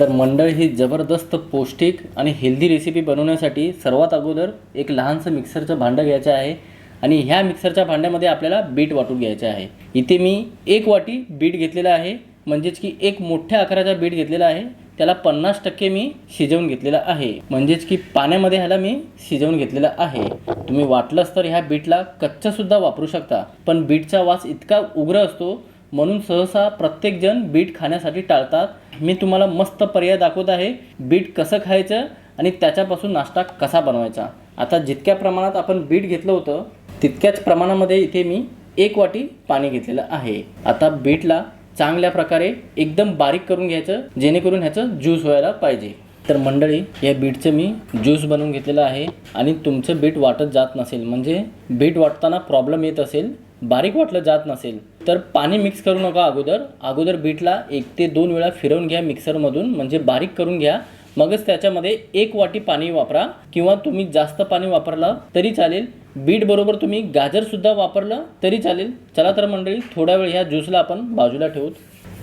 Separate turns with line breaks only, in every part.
तर मंडळ ही जबरदस्त पौष्टिक आणि हेल्दी रेसिपी बनवण्यासाठी सर्वात अगोदर एक लहानसं मिक्सरचं भांडं घ्यायचं आहे. आणि ह्या मिक्सरच्या भांड्यामध्ये आपल्याला बीट वाटून घ्यायचे आहे. इथे मी एक वाटी बीट घेतलेलं आहे. म्हणजेच की एक मोठ्या आकाराचा बीट घेतलेला आहे. त्याला पन्नास टक्के मी शिजवून घेतलेला आहे. म्हणजेच की पाण्यामध्ये ह्याला मी शिजवून घेतलेला आहे. तुम्ही वाटलंच तर ह्या बीटला कच्चासुद्धा वापरू शकता. पण बीटचा वास इतका उग्र असतो म्हणून सहसा प्रत्येकजण बीट खाण्यासाठी टाळतात. मी तुम्हाला मस्त पर्याय दाखवत आहे बीट कसं खायचं आणि त्याच्यापासून नाश्ता कसा बनवायचा. आता जितक्या प्रमाणात आपण बीट घेतलं होतं तितक्याच प्रमाणामध्ये इथे मी एक वाटी पाणी घेतलेलं आहे. आता बीटला चांगल्या प्रकारे एकदम बारीक करून घ्यायचं जेणेकरून ह्याचं ज्यूस व्हायला पाहिजे. तर मंडळी या बीटचं मी ज्यूस बनवून घेतलेलं आहे आणि तुमचं बीट वाटत जात नसेल म्हणजे बीट वाटताना प्रॉब्लेम येत असेल बारीक वाटलं जात नसेल तर पाणी मिक्स करू नका अगोदर. अगोदर बीटला एक ते दोन वेळा फिरवून घ्या मिक्सरमधून म्हणजे बारीक करून घ्या. मगच त्याच्यामध्ये एक वाटी पाणी वापरा किंवा तुम्ही जास्त पाणी वापरलं तरी चालेल. बीट बरोबर तुम्ही गाजरसुद्धा वापरलं तरी चालेल. चला तर मंडळी थोडा वेळ ह्या ज्यूसला आपण बाजूला ठेवू.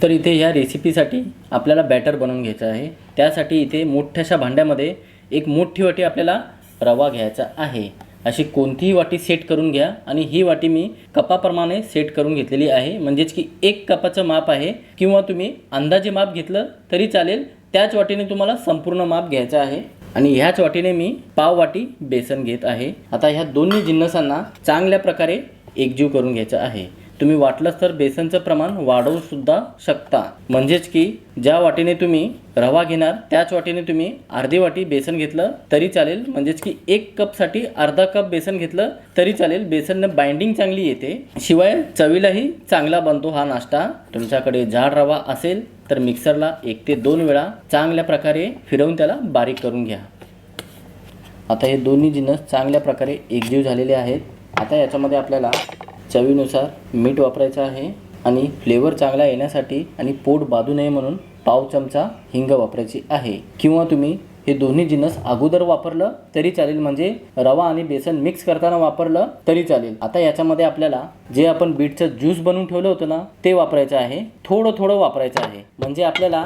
तर इथे ह्या रेसिपीसाठी आपल्याला बॅटर बनवून घ्यायचं आहे. त्यासाठी इथे मोठ्याशा भांड्यामध्ये एक मोठी वाटी आपल्याला रवा घ्यायचा आहे. अशी कोणतीही वाटी सेट करून घ्या आणि ही वाटी मी कपाप्रमाणे सेट करून घेतलेली आहे. म्हणजेच की एक कपाचं माप आहे किंवा तुम्ही अंदाजे माप घेतलं तरी चालेल. त्याच वाटीने तुम्हाला संपूर्ण माप घ्यायचं आहे. आणि ह्याच वाटीने मी पाव वाटी बेसन घेत आहे. आता ह्या दोन्ही जिन्नसांना चांगल्या प्रकारे एकजीव करून घ्यायचं आहे. तुम्ही वाटलंच तर बेसनचं प्रमाण वाढवूसुद्धा शकता. म्हणजेच की ज्या वाटीने तुम्ही रवा घेणार त्याच वाटीने तुम्ही अर्धी वाटी बेसन घेतलं तरी चालेल. म्हणजेच की एक कपसाठी अर्धा कप बेसन घेतलं तरी चालेल. बेसननं बाइंडिंग चांगली येते. शिवाय चवीलाही चांगला बनतो हा नाश्ता. तुमच्याकडे जाड रवा असेल तर मिक्सरला एक ते दोन वेळा चांगल्या प्रकारे फिरवून त्याला बारीक करून घ्या. आता हे दोन्ही जिनस चांगल्या प्रकारे एकजीव झालेले आहेत. आता याच्यामध्ये आपल्याला चवीनुसार मीठ वापरायचं आहे आणि फ्लेवर चांगला येण्यासाठी आणि पोट बाधू नये म्हणून पाव चमचा हिंग वापरायची आहे. किंवा तुम्ही हे दोन्ही जिन्नस अगोदर वापरलं तरी चालेल. म्हणजे रवा आणि बेसन मिक्स करताना वापरलं तरी चालेल. आता याच्यामध्ये आपल्याला जे आपण बीटचं ज्यूस बनवून ठेवलं होतं ना ते वापरायचं आहे. थोडं थोडं वापरायचं आहे. म्हणजे आपल्याला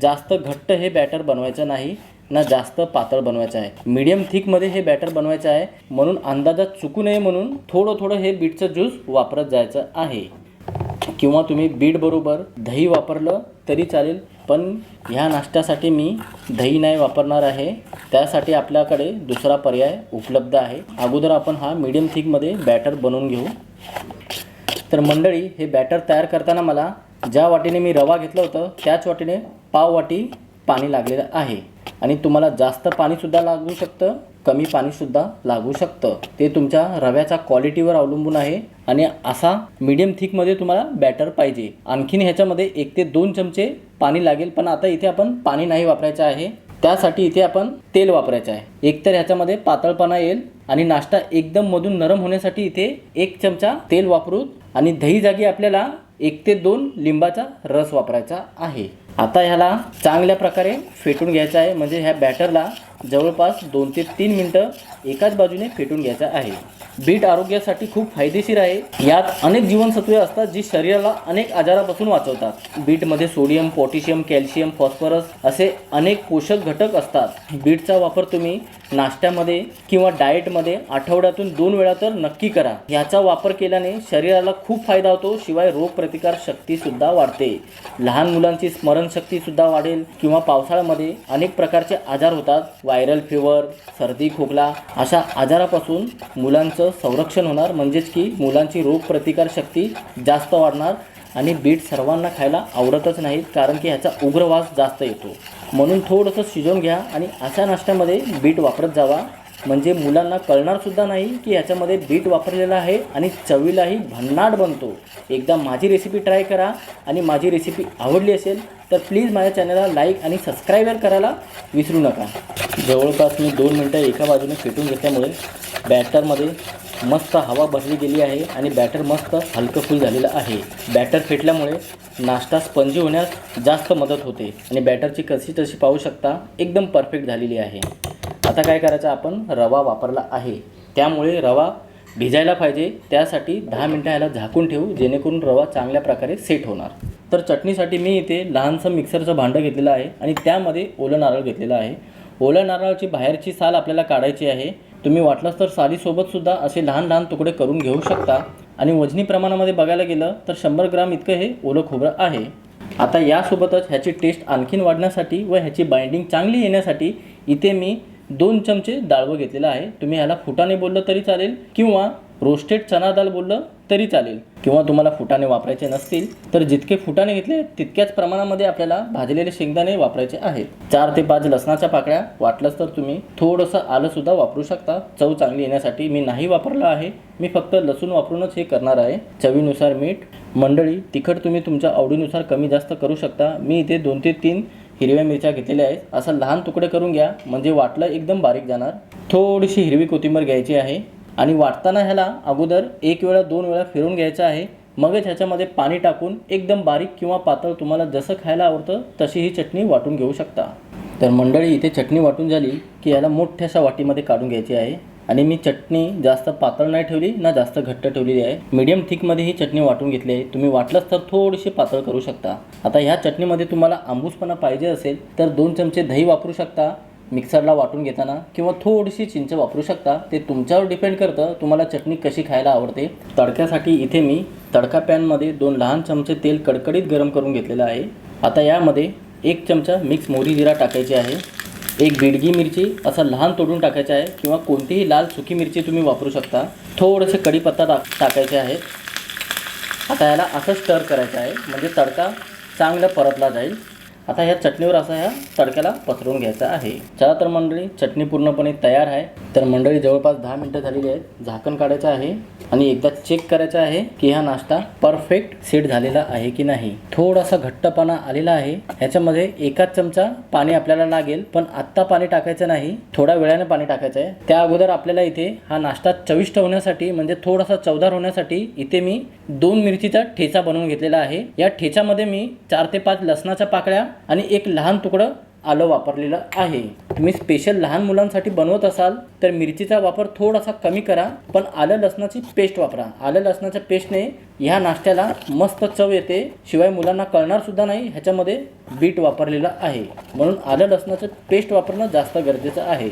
जास्त घट्ट हे बॅटर बनवायचं नाही. ना जास्त पातळ बनवायचं आहे. मीडियम थिकमध्ये हे बॅटर बनवायचं आहे. म्हणून अंदाजात चुकू नये म्हणून थोडं थोडं हे बीटचं ज्यूस वापरत जायचं आहे. किंवा तुम्ही बीटबरोबर दही वापरलं तरी चालेल पण ह्या नाश्त्यासाठी मी दही नाही वापरणार आहे. त्यासाठी आपल्याकडे दुसरा पर्याय उपलब्ध आहे. अगोदर आपण हा मीडियम थिकमध्ये बॅटर बनवून घेऊ. तर मंडळी हे बॅटर तयार करताना मला ज्या वाटीने मी रवा घेतलं होतं त्याच वाटीने पाव वाटी पाणी लागलेलं आहे. आणि तुम्हाला जास्त पाणीसुद्धा लागू शकतं कमी पाणीसुद्धा लागू शकतं. ते तुमच्या रव्याच्या क्वालिटीवर अवलंबून आहे आणि असा मीडियम थिकमध्ये तुम्हाला बॅटर पाहिजे. आणखीन ह्याच्यामध्ये एक ते दोन चमचे पाणी लागेल पण आता इथे आपण पाणी नाही वापरायचं आहे. त्यासाठी इथे आपण तेल वापरायचं आहे. एकतर ह्याच्यामध्ये पातळपणा येईल आणि नाश्ता एकदम मधून नरम होण्यासाठी इथे एक चमचा तेल वापरू आणि दही जागी आपल्याला एक ते दोन लिंबाचा रस वापरायचा आहे. आता ह्याला चांगल्या प्रकारे फेटून घ्यायचं आहे. म्हणजे ह्या बॅटरला जवळपास दोन ते तीन मिनटं एकाच बाजूने फेटून घ्यायचं आहे. बीट आरोग्यासाठी खूप फायदेशीर आहे. यात अनेक जीवनसत्वे असतात जी शरीराला अनेक आजारापासून वाचवतात. बीटमध्ये सोडियम पोटॅशियम कॅल्शियम फॉस्फरस असे अनेक पोषक घटक असतात. बीटचा वापर तुम्ही नाश्त्यामध्ये किंवा डाएटमध्ये आठवड्यातून दोन वेळा तर नक्की करा. याचा वापर केल्याने शरीराला खूप फायदा होतो शिवाय रोगप्रतिकार शक्तीसुद्धा वाढते. लहान मुलांची स्मरणशक्तीसुद्धा वाढेल किंवा पावसाळ्यामध्ये अनेक प्रकारचे आजार होतात. व्हायरल फिवर सर्दी खोकला अशा आजारापासून मुलांचं संरक्षण होणार. म्हणजेच की मुलांची रोगप्रतिकार शक्ती जास्त वाढणार आणि बीट सर्वांना खायला आवडतच नाहीत कारण की ह्याचा उग्रवास जास्त येतो. म्हणून थोडंसं शिजवून घ्या आणि अशा नाश्त्यामध्ये बीट वापरत जावा. म्हणजे मुलांना कळणारसुद्धा नाही की ह्याच्यामध्ये बीट वापरलेलं आहे आणि चवीलाही भन्नाट बनतो. एकदा माझी रेसिपी ट्राय करा आणि माझी रेसिपी आवडली असेल तर प्लीज माझ्या चॅनलला लाईक आणि सबस्क्राईबर करायला विसरू नका. जवळपास मी दोन मिनटं एका बाजूने फेटून घेतल्यामुळे बॅटरमध्ये मस्त हवा भरली गेली आहे आणि बॅटर मस्त हलकं फुल झालेलं आहे. बॅटर फेटल्यामुळे नाश्ता स्पंजी होण्यास जास्त मदत होते आणि बॅटरची कशी तशी पाहू शकता एकदम परफेक्ट झालेली आहे. आता काय करायचं? आपण रवा वापरला आहे. त्यामुळे रवा भिजायला पाहिजे. त्यासाठी दहा मिनटं ह्याला झाकून ठेवू जेणेकरून रवा चांगल्या प्रकारे सेट होणार. तर चटणीसाठी मी इथे लहानसं मिक्सरचं भांडं घेतलेलं आहे आणि त्यामध्ये ओलं नारळ घेतलेलं आहे. ओल्या नारळाची बाहेरची साल आपल्याला काढायची आहे. तुम्ही वाटलंच तर सालीसोबतसुद्धा असे लहान लहान तुकडे करून घेऊ शकता. आणि वजनी प्रमाणामध्ये बघायला गेलं तर शंभर ग्राम इतकं हे ओलं खोबरं आहे. आता यासोबतच ह्याची टेस्ट आणखीन वाढण्यासाठी व ह्याची बाइंडिंग चांगली येण्यासाठी इथे मी दोन चमचे डाळवं घेतलेलं आहे. तुम्ही ह्याला फुटाने बोललं तरी चालेल किंवा रोस्टेड चना दाल बोललं तरी चालेल. किंवा तुम्हाला फुटाणे वापरायचे नसतील तर जितके फुटाणे घेतले तितक्याच प्रमाणामध्ये आपल्याला भाजलेले शेंगदाणे वापरायचे आहेत. चार ते पाच लसणाच्या पाकळ्या वाटलंच तर तुम्ही थोडंसं आलं सुद्धा वापरू शकता. चव चांगली येण्यासाठी मी नाही वापरलं आहे. मी फक्त लसूण वापरूनच हे करणार आहे. चवीनुसार मीठ मंडळी तिखट तुम्ही तुमच्या आवडीनुसार कमी जास्त करू शकता. मी इथे दोन ते तीन हिरव्या मिरच्या घेतलेल्या आहेत. असं लहान तुकडे करून घ्या. म्हणजे वाटलं एकदम बारीक जाणार. थोडीशी हिरवी कोथिंबीर घ्यायची आहे. आणि वाटताना ह्याला अगोदर एक वेळा दोन वेळा फिरून घ्यायचं आहे. मगच ह्याच्यामध्ये पाणी टाकून एकदम बारीक किंवा पातळ तुम्हाला जसं खायला आवडतं तशी ही चटणी वाटून घेऊ शकता. तर मंडळी इथे चटणी वाटून झाली की याला मोठ्याशा वाटीमध्ये काढून घ्यायची आहे. आणि मी चटणी जास्त पातळ नाही ठेवली ना जास्त घट्ट ठेवलेली आहे. मीडियम थिकमध्ये ही चटणी वाटून घेतली आहे. तुम्ही वाटलंच तर थोडीशी पातळ करू शकता. आता ह्या चटणीमध्ये तुम्हाला आंबूसपणा पाहिजे असेल तर दोन चमचे दही वापरू शकता. मिक्सरला वाटून घेताना किंवा थोडीशी चिंच वापरू शकता. ते तुमच्यावर डिपेंड करतं तुम्हाला चटणी कशी खायला आवडते. तडक्यासाठी इथे मी तडका पॅनमध्ये दोन लहान चमचे तेल कडकडीत गरम करून घेतलेलं आहे. आता यामध्ये एक चमचा मिक्स मोहरी जिरा टाकायची आहे. एक बिडगी मिरची असं लहान तोडून टाकायचं आहे किंवा कोणतीही लाल सुकी मिरची तुम्ही वापरू शकता. थोडंसं कढीपत्ता टाक टाकायचे आहेत आता याला असं स्टर करायचं आहे. म्हणजे तडका चांगला परतला जाईल. आता ह्या चटणीवर असा ह्या तडक्याला पसरवून घ्यायचा आहे. चला तर मंडळी चटणी पूर्णपणे तयार आहे. तर मंडळी जवळपास दहा मिनटं झालेली आहेत. झाकण काढायचं आहे आणि एकदा चेक करायचं आहे की हा नाश्ता परफेक्ट सेट झालेला आहे की नाही. थोडासा घट्टपणा आलेला आहे. ह्याच्यामध्ये एकाच चमचा पाणी आपल्याला लागेल पण आत्ता पाणी टाकायचं नाही. थोड्या वेळाने पाणी टाकायचं आहे. त्या अगोदर आपल्याला इथे हा नाश्ता चविष्ट होण्यासाठी म्हणजे थोडासा चवदार होण्यासाठी इथे मी दोन मिरचीचा ठेचा बनवून घेतलेला आहे. या ठेच्यामध्ये मी चार ते पाच लसणाच्या पाकळ्या आणि एक लहान तुकडं आलं वापरलेलं आहे. तुम्ही स्पेशल लहान मुलांसाठी बनवत असाल तर मिरचीचा वापर थोडासा कमी करा पण आलं लसणाची पेस्ट वापरा. आलं लसणाच्या पेस्टने ह्या नाश्त्याला मस्त चव येते. शिवाय मुलांना कळणार सुद्धा नाही ह्याच्यामध्ये बीट वापरलेलं आहे. म्हणून आलं लसणाचं पेस्ट वापरणं जास्त गरजेचं आहे.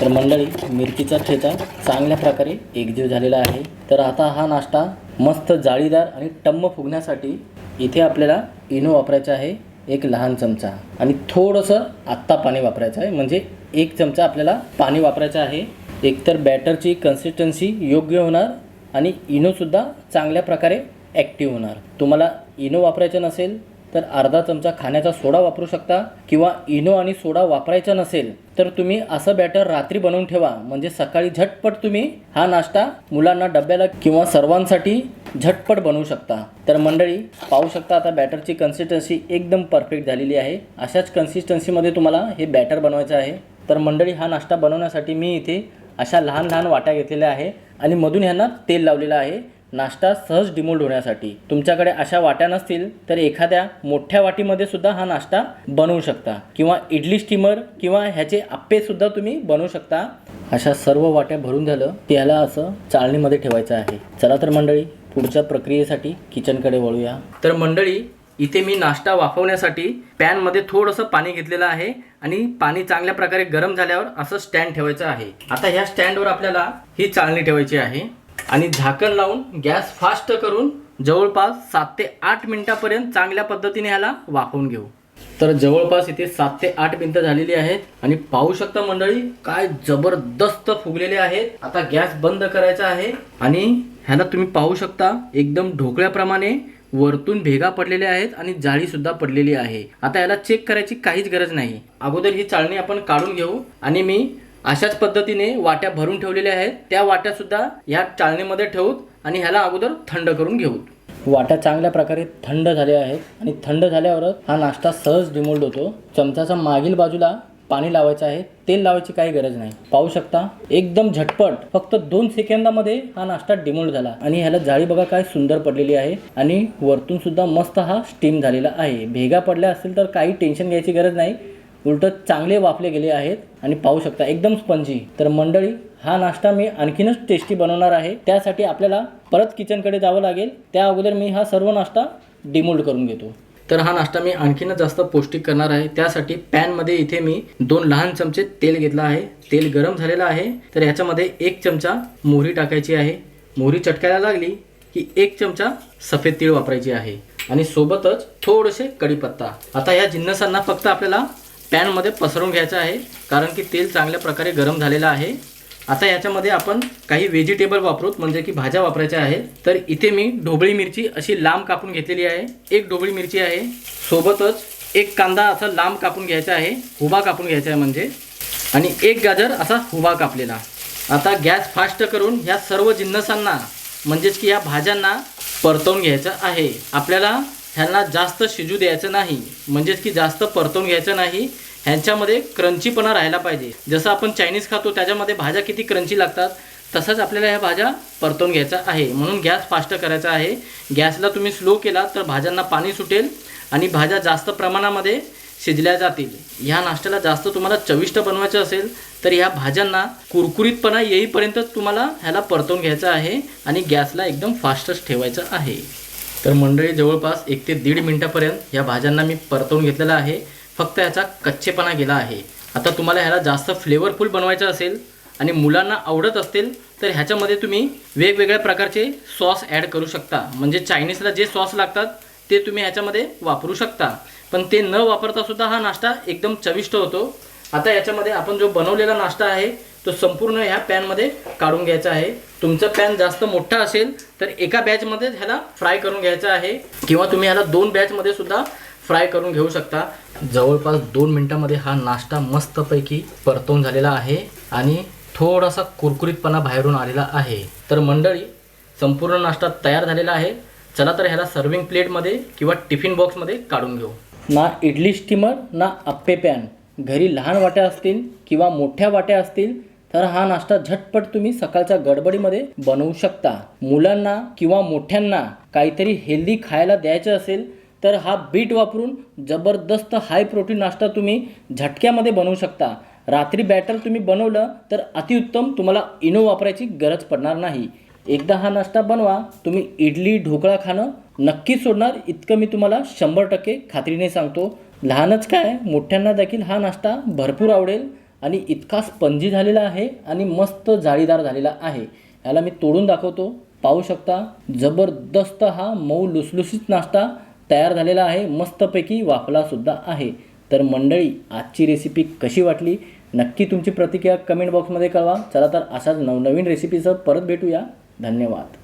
तर मंडळी मिरचीचा ठेचा चांगल्या प्रकारे एकजीव झालेला आहे. तर आता हा नाश्ता मस्त जाळीदार आणि टम्म फुगण्यासाठी इथे आपल्याला इनो वापरायचा आहे. एक लहान चमचा. आणि थोडंसं आत्ता पाणी वापरायचं आहे. म्हणजे एक चमचा आपल्याला पाणी वापरायचं आहे. एकतर बॅटरची कन्सिस्टन्सी योग्य होणार आणि इनोसुद्धा चांगल्या प्रकारे ॲक्टिव्ह होणार. तुम्हाला इनो वापरायचं नसेल तर अर्धा चमचा खाण्याचा सोडा वापरू शकता किंवा इनो आणि सोडा वापरायचा नसेल तर तुम्ही असं बॅटर रात्री बनवून ठेवा. म्हणजे सकाळी झटपट तुम्ही हा नाश्ता मुलांना डब्याला किंवा सर्वांसाठी झटपट बनवू शकता. तर मंडळी पाहू शकता आता बॅटरची कन्सिस्टन्सी एकदम परफेक्ट झालेली आहे. अशाच कन्सिस्टन्सीमध्ये तुम्हाला हे बॅटर बनवायचं आहे. तर मंडळी हा नाश्ता बनवण्यासाठी मी इथे अशा लहान लहान वाट्या घेतलेल्या आहे आणि मधून ह्यांना तेल लावलेलं आहे. नाश्ता सहज डिमोल्ड होण्यासाठी. तुमच्याकडे अशा वाट्या नसतील तर एखाद्या मोठ्या वाटीमध्ये सुद्धा हा नाश्ता बनवू शकता. किंवा इडली स्टीमर किंवा ह्याचे आप्पे सुद्धा तुम्ही बनवू शकता. अशा सर्व वाट्या भरून झालं की ह्याला असं चाळणीमध्ये ठेवायचं आहे. चला तर मंडळी पुढच्या प्रक्रियेसाठी किचनकडे वळूया. तर मंडळी इथे मी नाश्ता वाफवण्यासाठी पॅनमध्ये थोडंसं पाणी घेतलेलं आहे आणि पाणी चांगल्या प्रकारे गरम झाल्यावर असं स्टँड ठेवायचं आहे. आता ह्या स्टँडवर आपल्याला ही चाळणी ठेवायची आहे आणि झाकण लावून गॅस फास्ट करून जवळपास सात ते आठ मिनिटापर्यंत चांगल्या पद्धतीने ह्याला वाफवून घेऊ. तर जवळपास इथे सात ते आठ मिनटं झालेली आहेत. आणि पाहू शकता मंडळी काय जबरदस्त फुगलेले आहेत. आता गॅस बंद करायचा आहे. आणि ह्याला तुम्ही पाहू शकता एकदम ढोकळ्याप्रमाणे वरतून भेगा पडलेल्या आहेत आणि जाळी सुद्धा पडलेली आहे. आता याला चेक करायची काहीच गरज नाही. अगोदर ही चाळणी आपण काढून घेऊ. आणि मी अशाच पद्धतीने वाट्या भरून ठेवलेल्या आहेत. त्या वाट्या सुद्धा ह्या चाळणीमध्ये ठेवूत आणि ह्याला अगोदर थंड करून घेऊ वाट्या चांगल्या प्रकारे थंड झाल्या आहेत आणि थंड झाल्यावरच हा नाश्ता सहज डिमोल्ड होतो. चमचाचा मागील बाजूला पाणी लावायचं आहे. तेल लावायची काही गरज नाही. पाहू शकता एकदम झटपट फक्त दोन सेकंदामध्ये हा नाश्ता डिमोल्ड झाला आणि ह्याला जाळी बघा काय सुंदर पडलेली आहे आणि वरतून सुद्धा मस्त हा स्टीम झालेला आहे. भेगा पडल्या असतील तर काही टेन्शन घ्यायची गरज नाही. उलटं चांगले वाफले गेले आहेत आणि पाहू शकता एकदम स्पंजी तर मंडळी हा नाश्ता मी आणखीनच टेस्टी बनवणार आहे. त्यासाठी आपल्याला परत किचनकडे जावं लागेल. त्या अगोदर मी हा सर्व नाश्ता डिमोल्ड करून घेतो. तर हा नाश्ता मी आणखीनच जास्त पौष्टिक करणार आहे. त्यासाठी पॅनमध्ये इथे मी दोन लहान चमचे तेल घेतलं आहे. तेल गरम झालेलं आहे. तर याच्यामध्ये एक चमचा मोहरी टाकायची आहे. मोहरी चटकायला लागली की एक चमचा सफेद तीळ वापरायची आहे. आणि सोबतच थोडेसे कढीपत्ता. आता या जिन्नसांना फक्त आपल्याला पॅनमध्ये पसरवून घ्यायचं आहे कारण की तेल चांगल्या प्रकारे गरम झालेलं आहे. आता याच्यामध्ये आपण काही व्हेजिटेबल वापरूत म्हणजे की भाज्या वापरायच्या आहेत तर इथे मी ढोबळी मिरची अशी लांब कापून घेतलेली आहे. एक ढोबळी मिरची आहे. सोबतच एक कांदा असा लांब कापून घ्यायचा आहे. हुबा कापून घ्यायचा आहे म्हणजे. आणि एक गाजर असा हुबा कापलेला. आता गॅस फास्ट करून ह्या सर्व जिन्नसांना म्हणजेच की या भाज्यांना परतवून घ्यायचं आहे. आपल्याला ह्यांना जास्त शिजू द्यायचं नाही म्हणजेच की जास्त परतवून घ्यायचं नाही ह्यांच्यामध्ये क्रंचीपणा राहायला पाहिजे. जसं आपण चायनीज खातो त्याच्यामध्ये भाज्या किती क्रंची लागतात तसंच आपल्याला ह्या भाज्या परतवून घ्यायचा आहे. म्हणून गॅस फास्ट करायचा आहे. गॅसला तुम्ही स्लो केला तर भाज्यांना पाणी सुटेल आणि भाज्या जास्त प्रमाणामध्ये शिजल्या जातील. ह्या नाश्त्याला जास्त तुम्हाला चविष्ट बनवायचं असेल तर ह्या भाज्यांना कुरकुरीतपणा येईपर्यंत तुम्हाला ह्याला परतवून घ्यायचं आहे आणि गॅसला एकदम फास्टच ठेवायचं आहे. तर मंडळी जवळपास एक ते दीड मिनटापर्यंत या भाज्यांना मी परतवून घेतलेला आहे. फक्त याचा कच्चेपणा गेला आहे. आता तुम्हाला ह्याला जास्त फ्लेवरफुल बनवायचं असेल आणि मुलांना आवडत असतील तर ह्याच्यामध्ये तुम्ही वेगवेगळ्या प्रकारचे सॉस ॲड करू शकता. म्हणजे चायनीजला जे सॉस लागतात ते तुम्ही ह्याच्यामध्ये वापरू शकता. पण ते न वापरता सुद्धा हा नाश्ता एकदम चविष्ट होतो. आता याच्यामध्ये आपण जो बनवलेला नाश्ता आहे तो संपूर्ण ह्या पॅनमध्ये काढून घ्यायचा आहे. तुमचं पॅन जास्त मोठा असेल तर एका बॅचमध्ये ह्याला फ्राय करून घ्यायचा आहे. किंवा तुम्ही ह्याला दोन बॅचमध्ये सुद्धा फ्राय करून घेऊ शकता. जवळपास दोन मिनटामध्ये हा नाश्ता मस्तपैकी परतवून झालेला आहे आणि थोडासा कुरकुरीतपणा बाहेरून आलेला आहे. तर मंडळी संपूर्ण नाश्ता तयार झालेला आहे. चला तर ह्याला सर्विंग प्लेटमध्ये किंवा टिफिन बॉक्समध्ये काढून घेऊ. ना इडली स्टीमर ना अप्पे पॅन घरी लहान वाट्या असतील किंवा मोठ्या वाट्या असतील तर हा नाश्ता झटपट तुम्ही सकाळच्या गडबडीमध्ये बनवू शकता. मुलांना किंवा मोठ्यांना काहीतरी हेल्दी खायला द्यायचं असेल तर हा बीट वापरून जबरदस्त हाय प्रोटीन नाश्ता तुम्ही झटक्यामध्ये बनवू शकता. रात्री बॅटर तुम्ही बनवलं तर अतिउत्तम तुम्हाला इनो वापरायची गरज पडणार नाही. एकदा हा नाश्ता बनवा तुम्ही इडली ढोकळा खाणं नक्कीच सोडणार. इतकं मी तुम्हाला शंभर टक्के खात्रीने सांगतो. लहानच काय मोठ्यांना देखील हा नाश्ता भरपूर आवडेल आणि इतका स्पंजी झालेला आहे आणि मस्त जाळीदार झालेला आहे. याला मी तोडून दाखवतो. पाहू शकता जबरदस्त हा मऊ लुसलुसीत नाश्ता तयार झालेला आहे. मस्तपैकी वाफलासुद्धा आहे. तर मंडळी आजची रेसिपी कशी वाटली? नक्की तुमची प्रतिक्रिया कमेंट बॉक्समध्ये कळवा. चला तर अशाच नवनवीन रेसिपीसह परत भेटूया. धन्यवाद.